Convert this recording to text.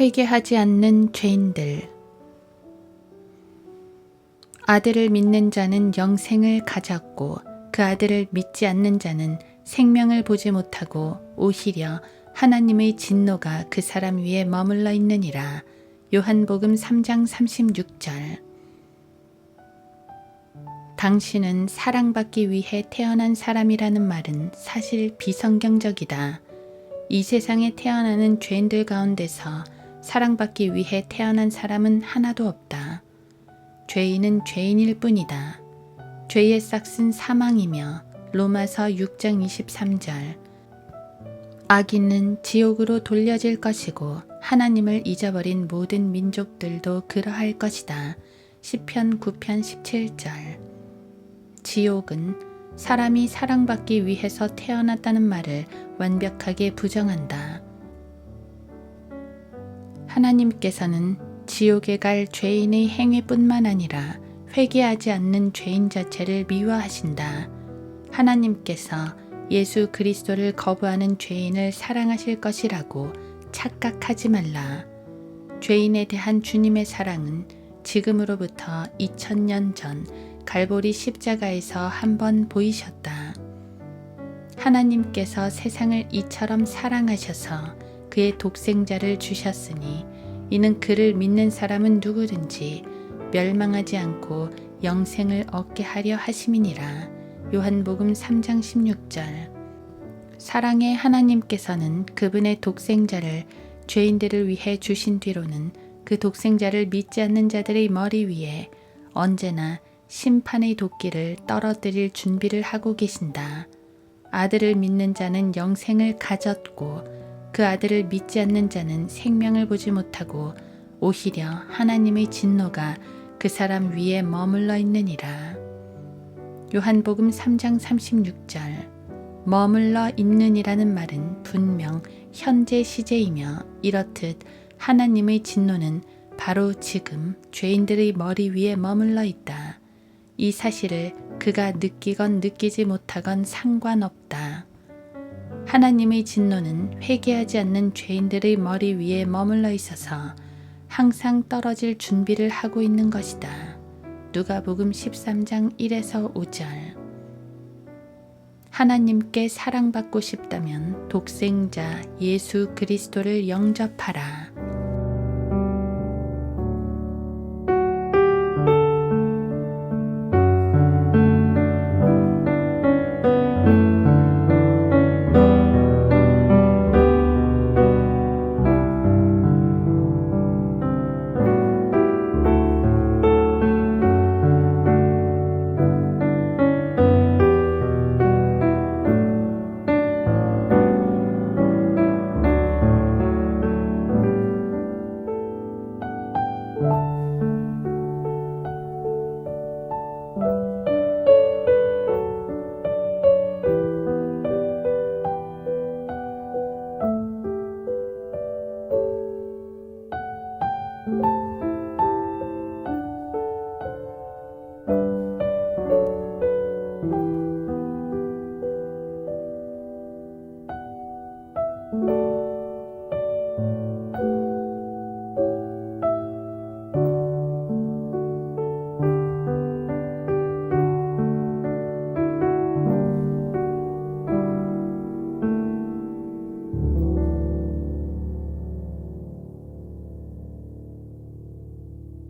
회개하지 않는 죄인들 아들을 믿는 자는 영생을 가졌고 그 아들을 믿지 않는 자는 생명을 보지 못하고 오히려 하나님의 진노가 그 사람 위에 머물러 있느니라. 요한복음 3장 36절 당신은 사랑받기 위해 태어난 사람이라는 말은 사실 비성경적이다. 이 세상에 태어나는 죄인들 가운데서 사랑받기 위해 태어난 사람은 하나도 없다. 죄인은 죄인일 뿐이다. 죄의 싹은 사망이며 로마서 6장 23절 악인은 지옥으로 돌려질 것이고 하나님을 잊어버린 모든 민족들도 그러할 것이다. 시편 9편 17절 지옥은 사람이 사랑받기 위해서 태어났다는 말을 완벽하게 부정한다. 하나님께서는 지옥에 갈 죄인의 행위뿐만 아니라 회개하지 않는 죄인 자체를 미워하신다. 하나님께서 예수 그리스도를 거부하는 죄인을 사랑하실 것이라고 착각하지 말라. 죄인에 대한 주님의 사랑은 지금으로부터 2000년 전 갈보리 십자가에서 한번 보이셨다. 하나님께서 세상을 이처럼 사랑하셔서 그의 독생자를 주셨으니 이는 그를 믿는 사람은 누구든지 멸망하지 않고 영생을 얻게 하려 하심이니라. 요한복음 3장 16절. 사랑의 하나님께서는 그분의 독생자를 죄인들을 위해 주신 뒤로는 그 독생자를 믿지 않는 자들의 머리 위에 언제나 심판의 도끼를 떨어뜨릴 준비를 하고 계신다. 아들을 믿는 자는 영생을 가졌고 그 아들을 믿지 않는 자는 생명을 보지 못하고 오히려 하나님의 진노가 그 사람 위에 머물러 있느니라. 요한복음 3장 36절 머물러 있는이라는 말은 분명 현재 시제이며 이렇듯 하나님의 진노는 바로 지금 죄인들의 머리 위에 머물러 있다. 이 사실을 그가 느끼건 느끼지 못하건 상관없다. 하나님의 진노는 회개하지 않는 죄인들의 머리 위에 머물러 있어서 항상 떨어질 준비를 하고 있는 것이다. 누가복음 13장 1에서 5절. 하나님께 사랑받고 싶다면 독생자 예수 그리스도를 영접하라.